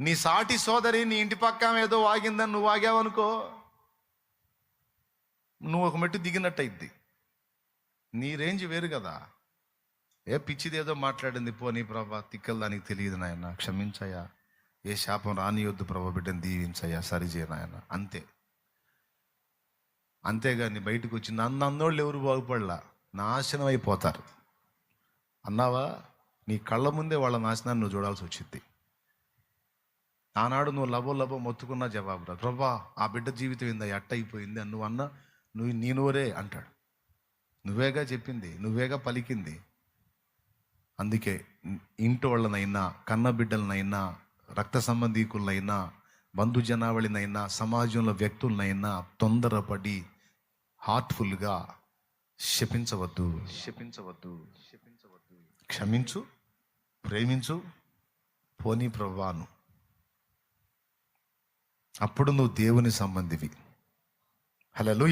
నీ సాటి సోదరి నీ ఇంటి పక్క ఏదో వాగిందని నువ్వు వాగావనుకో నువ్వు ఒక మెట్టు దిగినట్టయిద్ది. నీ రేంజ్ వేరు కదా. ఏ పిచ్చిది ఏదో మాట్లాడింది పోనీ ప్రభా తిక్కలు దానికి తెలియదు నాయన క్షమించయ్యా. ఏ శాపం రానియొద్దు ప్రభా బిడ్డను దీవించయ్యా సరిజే నాయన. అంతే. అంతేగాని బయటకు వచ్చి నన్ను అన్నోళ్ళు ఎవరు బాగుపడలా? నాశనం అయిపోతారు అన్నావా? నీ కళ్ళ ముందే వాళ్ళ నాశనాన్ని నువ్వు చూడాల్సి వచ్చింది ఆనాడు నువ్వు లబో లబో మొత్తుకున్న జవాబు రా. ప్రభా ఆ బిడ్డ జీవితం ఏందా ఎట్ట అయిపోయింది. అని నువ్వు అన్నా నువ్వు నీ నోరే అంటాడు. నువ్వేగా చెప్పింది నువ్వేగా పలికింది. అందుకే ఇంటి వాళ్ళనైనా కన్న బిడ్డలనైనా రక్త సంబంధీకులనైనా బంధు జనావళినైనా సమాజంలో వ్యక్తులనైనా తొందరపడి హార్ట్ఫుల్గా శపించవద్దు. శపించవద్దు. శపించవద్దు. క్షమించు ప్రేమించు పోనీ ప్రవ్వాను అప్పుడు నువ్వు దేవుని సంబంధివి. హలో